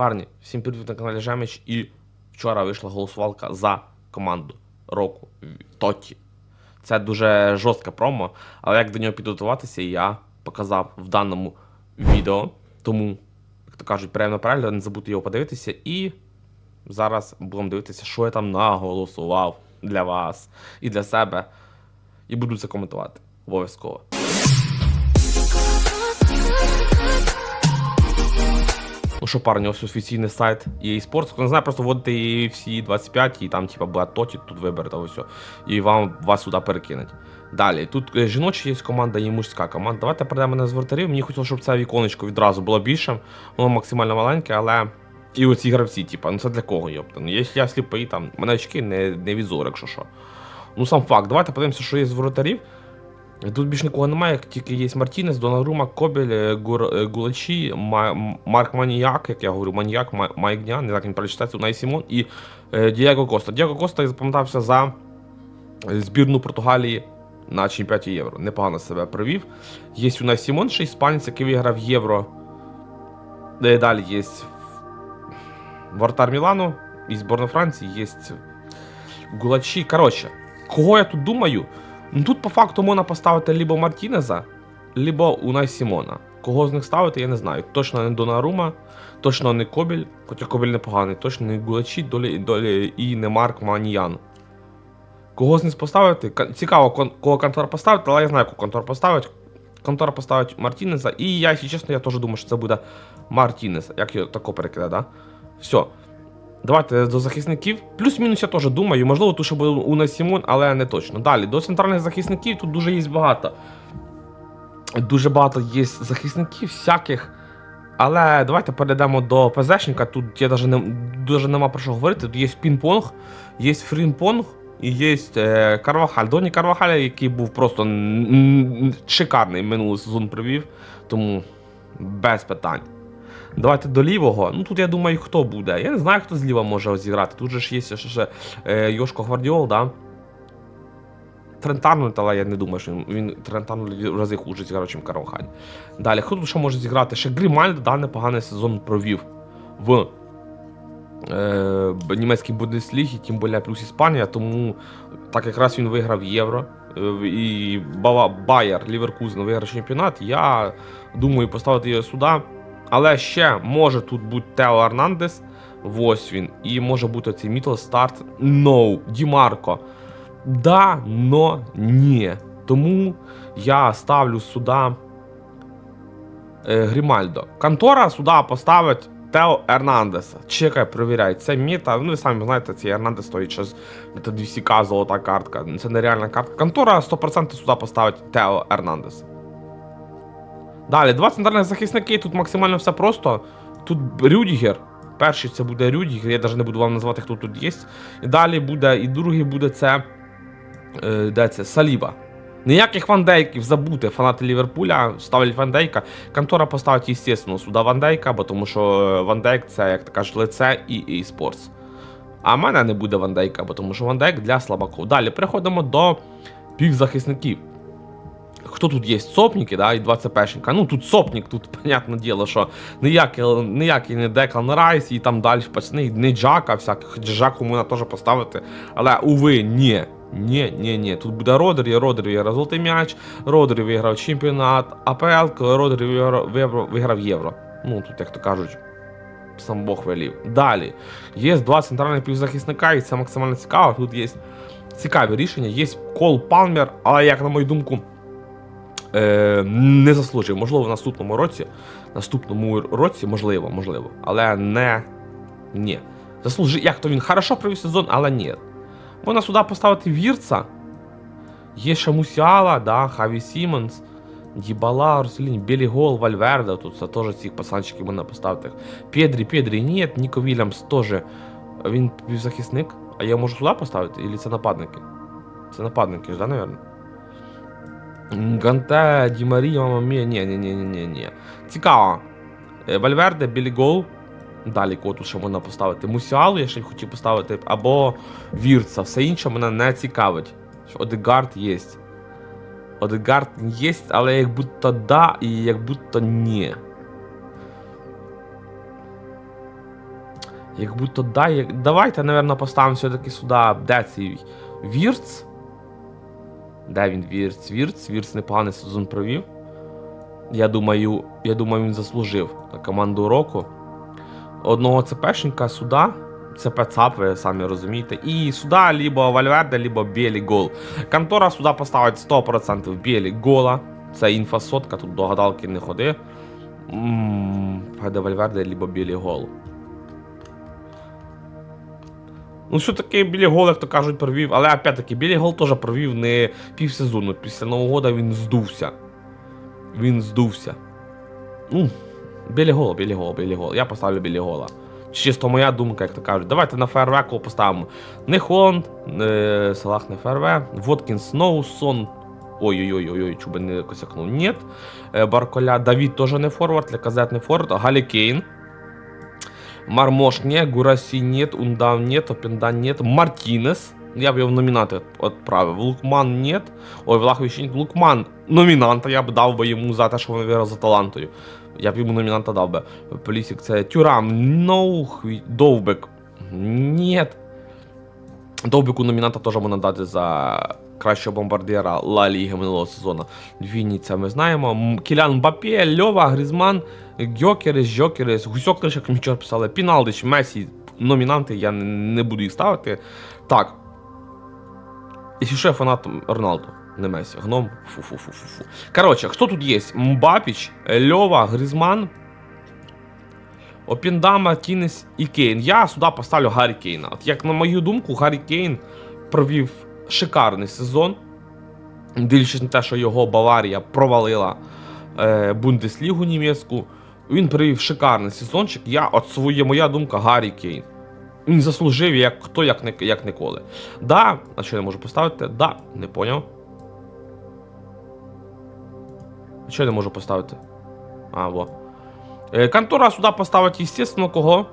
Парні, всім привіт на каналі Жемич і вчора вийшла голосувалка за команду року Тоті. Це дуже жорстке промо, але як до нього підготуватися, я показав в даному відео. Тому, як то кажуть, приємно перегляд, не забудьте його подивитися. І зараз будемо дивитися, що я там наголосував для вас і для себе. І буду це коментувати обов'язково. Ну що, парні, ось офіційний сайт EA Sports. Не знає, просто вводите її всі 25 і там, типа, буде тут виберете ось. І вам вас сюди перекинуть. Далі, тут е, жіноча є команда і мужська команда. Давайте перейдемо на з вратарів. Мені хотілося, щоб це віконечко відразу було більшим. Воно максимально маленьке, але. І оці гравці, типа, ну це для кого, йопта? Ну, я сліпий, там, мене очки не, не візор, якщо що. Ну сам факт, давайте подивимося, що є з воротарів. Тут більш нікого немає, тільки є Мартінес, Донарума, Кобель, е, Гур, е, Гулачі, Ма- Марк Маніяк, як я говорю, Маніяк, Ма- Майк Дня, не як він перечитається, Унай Сімон і е, Дієго Коста. Дієго Коста запам'ятався за збірну Португалії на чемпіонаті Євро. Непогано себе провів. Є Унай Сімон, ще іспанець, який виграв Євро. Е, Далі є Вартар Мілану і зборна Франції, є Гулачі. Коротше, кого я тут думаю? Ну тут по факту можна поставити либо Мартінеза, либо Унай Сімона. Кого з них ставити, я не знаю. Точно не Донарума, точно не Кобіль, хоча Кобіль непоганий, точно не Гулачі, долі, долі і не Марк Маніян. Кого з них поставити? Цікаво, кого контора поставити, але я знаю, кого контора поставить. Контора поставить Мартінеза, і я, якщо чесно, я теж думаю, що це буде Мартінез, як його тако перекидати, да? Все. Давайте до захисників. Плюс-мінус я теж думаю, можливо, тут ще буде Уна Сімон, але не точно. Далі, до центральних захисників тут дуже є багато. Дуже багато є захисників всяких. Але давайте перейдемо до ПЗшника. Тут я даже не, дуже нема про що говорити. Тут є пінг-понг, є фрінг-понг і є е, Карвахаль. Доні Карвахаля, який був просто шикарний минулий сезон провів, тому без питань. Давайте до лівого. Ну тут я думаю, хто буде. Я не знаю, хто зліва може зіграти. Тут же ж є ще, ще е, Йошко Гвардіол, да? Трент але я не думаю, що він, він в рази хуже зіграв, ніж Карвахаль. Далі, хто тут ще може зіграти? Ще Грімальд, да, непоганий сезон провів в е, німецькій Бундеслігі, тим більше плюс Іспанія, тому так якраз він виграв євро. е, І Бава Байер Ліверкузен виграв чемпіонат. Я думаю поставити його сюди. Але ще може тут бути Тео Ернандес. Ось він. І може бути цей Мітл Старт. No, Дімарко. Да, но ні. Тому я ставлю сюди е, Грімальдо. Контора сюди поставить Тео Ернандеса. Чекай, перевіряй. Це міта. Ну, ви самі знаєте, цей Ернандес стоїть щось. Це 200к золота картка. Це нереальна картка. Контора 100% сюди поставить Тео Ернандеса. Далі, два центральних захисники, тут максимально все просто. Тут Рюдігер. Перший це буде Рюдігер, я навіть не буду вам назвати, хто тут є. І далі буде, і другий буде це. Е, де це? Саліба. Ніяких вандейків забути, фанати Ліверпуля ставлять вандейка. Контора поставить, звісно, сюди вандейка, бо тому що е, вандейк це, як ти кажеш, лице і eSports. А в мене не буде вандейка, бо тому що вандейк для слабаків. Далі переходимо до півзахисників. Хто тут є? Сопніки, да, і 21-шника. Ну тут сопнік, тут, понятне діло, що ніякий, ніякий не Деклан Райс і там далі пацани, не Джака, всяких, Джаку можна теж поставити. Але, уви, ні. Ні, ні, ні. Тут буде Родрі, Родрі виграв золотий м'яч, Родрі виграв чемпіонат, АПЛ, виграв, виграв, виграв євро. Ну, тут, як то кажуть, сам Бог велів. Далі. Є два центральних півзахисника, і це максимально цікаво. Тут є цікаві рішення. Є Кол Палмер, але, як на мою думку, е, не заслужив. Можливо, в наступному році. Наступному році, можливо, можливо. Але не. Ні. Заслужив. Як то він хорошо провів сезон, але ні. Можна сюди поставити Вірца. Є ще Мусіала, да, Хаві Сімонс, Дібала, Арселін, Білі Гол, Вальверде. Тут це теж цих пацанчиків можна поставити. Педрі, Педрі, ні, Ніко Вільямс теж. Він півзахисник. А я можу сюди поставити? Или це нападники? Це нападники ж, да, наверное? Ганте, Ді Марія, Мама Мія, ні, ні, ні, ні, ні. Цікаво. Е, Вальверде, Білі Гол. Далі кого тут ще можна поставити. Мусіалу я ще хотів поставити, або Вірца. Все інше мене не цікавить. Що Одегард є. Одегард є, але як будто да і як будто ні. Як будто дай. Як... Давайте, напевно, поставимо все-таки сюди. Де цей Вірц? Де він Вірц? Вірц? Вірц непоганий сезон провів. Я думаю, я думаю, він заслужив на команду року. Одного ЦПшника сюди. ЦП ЦАП, ви самі розумієте. І сюди либо Вальверде, либо Білі гол. Контора сюди поставить 100% Білі гола. Це інфосотка, тут до гадалки не ходи. Ммм, Феде Вальверде, либо Білі гол. Ну, все-таки Білі Гол, як то кажуть, провів. Але опять-таки, Білі Гол теж провів не півсезону. Після Нового года він здувся. Він здувся. Ну, Білі Гол, Білі Гол, Білі Гол. Я поставлю Білі Гола. Чисто моя думка, як то кажуть. Давайте на кого поставимо. Не Холланд, не Салах не ФРВ, Воткінс Сноусон. Ой-ой-ой, чуби не косякнув. Нет. Е, Барколя, Давід теж не форвард, Леказет не форвард, Галі Кейн. Мармош не, Гурасі нет, Ундав нет, Опендан нет, Мартінес. Я б його в номінанти відправив. Лукман нет. Ой, Влахович нет. Лукман номінанта, я б дав би йому за те, що він виграв за талантою. Я б йому номінанта дав би. Полісік це Тюрам, Ноухві, Довбек. Нет. Довбеку номінанта теж можна дати за кращого бомбардира Ла Ліги минулого сезону. Вінниця ми знаємо. Кілян Мбаппе, Льова, Грізман, Гьокерес, Жокерес, Гусьокерес, як вчора писали, Піналдич, Месі, номінанти, я не, буду їх ставити. Так. Якщо що, я фанат Роналду, не Месі. Гном. Фу-фу-фу-фу-фу. Коротше, хто тут є? Мбапіч, Льова, Грізман, Опіндама, Тінес і Кейн. Я сюди поставлю Гаррі Кейна. От як на мою думку, Гаррі Кейн провів шикарний сезон. Дивлячись на те, що його Баварія провалила е, Бундеслігу німецьку. Він провів шикарний сезончик. Я, от своє, моя думка, Гаррі Кейн. Він заслужив як хто як, як ніколи. Да, а що я не можу поставити? Да, не поняв. А що я не можу поставити? А, во. Е, Контора сюди поставить, естественно, кого?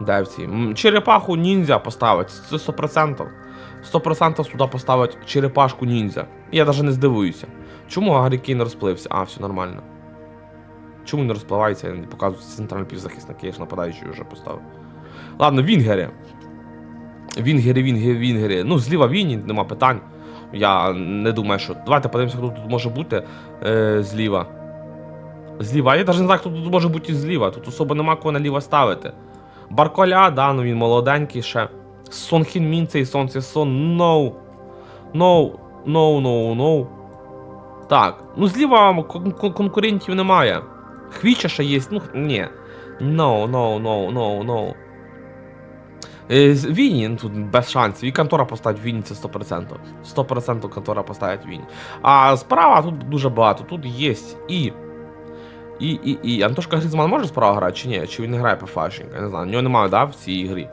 Девці. Черепаху ніндзя поставить. Це 100%. 100% сюди поставить черепашку ніндзя. Я навіть не здивуюся. Чому Гаррі Кейн розплився? А, все нормально. Чому не розпливається? Я не показую центральний півзахисник, я ж нападаючий вже поставив. Ладно, Вінгері. Вінгері, Вінгері, Вінгері. Ну, зліва Віні, нема питань. Я не думаю, що. Давайте подивимося, хто тут може бути е, зліва. Зліва. Я навіть не знаю, хто тут може бути зліва. Тут особо нема кого наліво ставити. Барколя, да, ну він молоденький ще. Сон Хін Мін цей Сон це Сон. No. No. No, no, no. Так. Ну зліва кон- кон- конкурентів немає. Хвіча ще є, ну ні. No, no, no, no, no. Віні тут без шансів. І контора поставить Віні це 100%. 100% контора поставить Віні. А справа тут дуже багато. Тут є і. І, і, і. Антошка Грізман може справа грати чи ні? Чи він не грає по фашенька? Не знаю. Нього немає, да, в цій грі.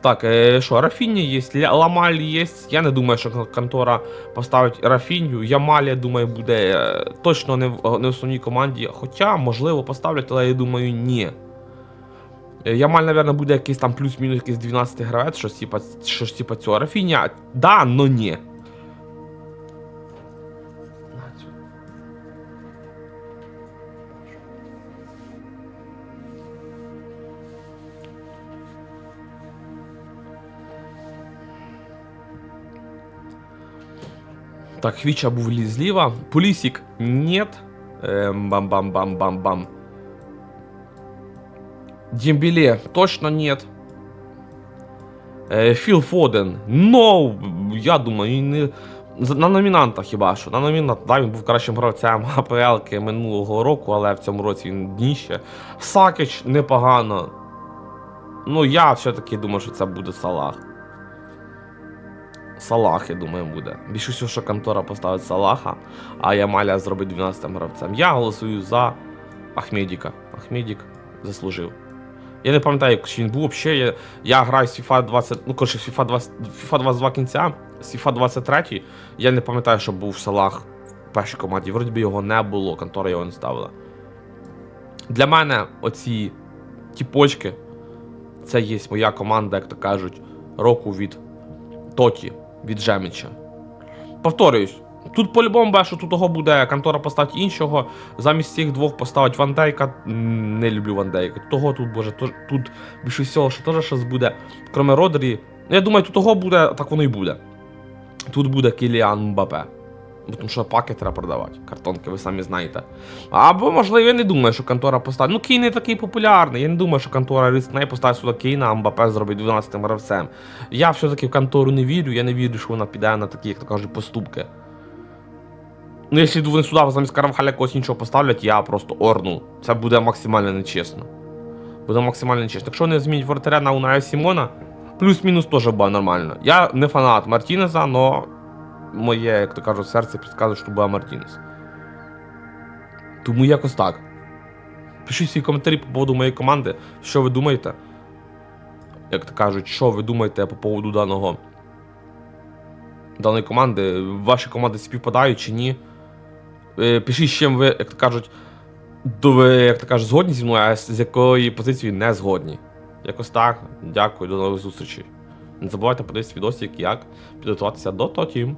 Так, е, що, Рафіння є, Ламаль є. Я не думаю, що контора поставить Рафіню. Ямаль, я думаю, буде е, точно не в, не в основній команді. Хоча, можливо, поставлять, але я думаю, ні. Е, Ямаль, напевно, буде якийсь там плюс-мінус якийсь 12 гравець, щось типа, щось цього. Рафіня, да, но ні. Так, Хвіча був лі- зліва. Пулісік нет. Ем, Бам-бам-бам-бам-бам. Дембеле точно нет. Е, Філ Фоден. No! Я думаю, не. На номінантах хіба що. На номінант, да, він був кращим гравцем АПЛ минулого року, але в цьому році він дніще. Сакич непогано. Ну, я все-таки думаю, що це буде Салах. Салах, я думаю, буде. Більше всього, що контора поставить Салаха, а Ямаля зробить 12 гравцем. Я голосую за Ахмедіка. Ахмедік заслужив. Я не пам'ятаю, чи він був взагалі. Я, я граю з FIFA 20. Ну, коротше, FIFA 20, FIFA 22 кінця, з FIFA 23. Я не пам'ятаю, що був Салах в першій команді. Вроді би його не було, контора його не ставила. Для мене оці тіпочки, це є моя команда, як то кажуть, року від Тоті, від Жемича. Повторююсь, Тут по-любому бачу, тут того буде контора поставить іншого. Замість цих двох поставить Вандейка. Не люблю Вандейка. Того тут, боже, тут більше всього, що теж щось буде. Кроме Родрі. Ну, Я думаю, тут того буде, так воно і буде. Тут буде Кіліан Мбапе. Бо Тому що паки треба продавати. Картонки, ви самі знаєте. Або, можливо, я не думаю, що контора поставить. Ну, Кейн не такий популярний. Я не думаю, що контора рискне поставить сюди Кейна, а Мбапе зробить 12 гравцем. Я все-таки в контору не вірю, я не вірю, що вона піде на такі, як то кажуть, поступки. Ну, якщо вони сюди замість Каравхаля когось іншого поставлять, я просто орну. Це буде максимально нечесно. Буде максимально нечесно. Якщо вони змінять воротаря на Уная Сімона, плюс-мінус теж буде нормально. Я не фанат Мартінеза, але моє, як то кажуть, серце підказує, що буде Мартінес. Тому якось так. Пишіть свої коментарі по поводу моєї команди, що ви думаєте. Як то кажуть, що ви думаєте по поводу даного даної команди. Ваші команди співпадають чи ні? Е, Пишіть, з чим ви, як то кажуть, ви, як то кажуть, згодні зі мною, а з якої позиції не згодні. Якось так. Дякую, до нових зустрічей. Не забувайте подивитися відосик, як підготуватися до Тотім.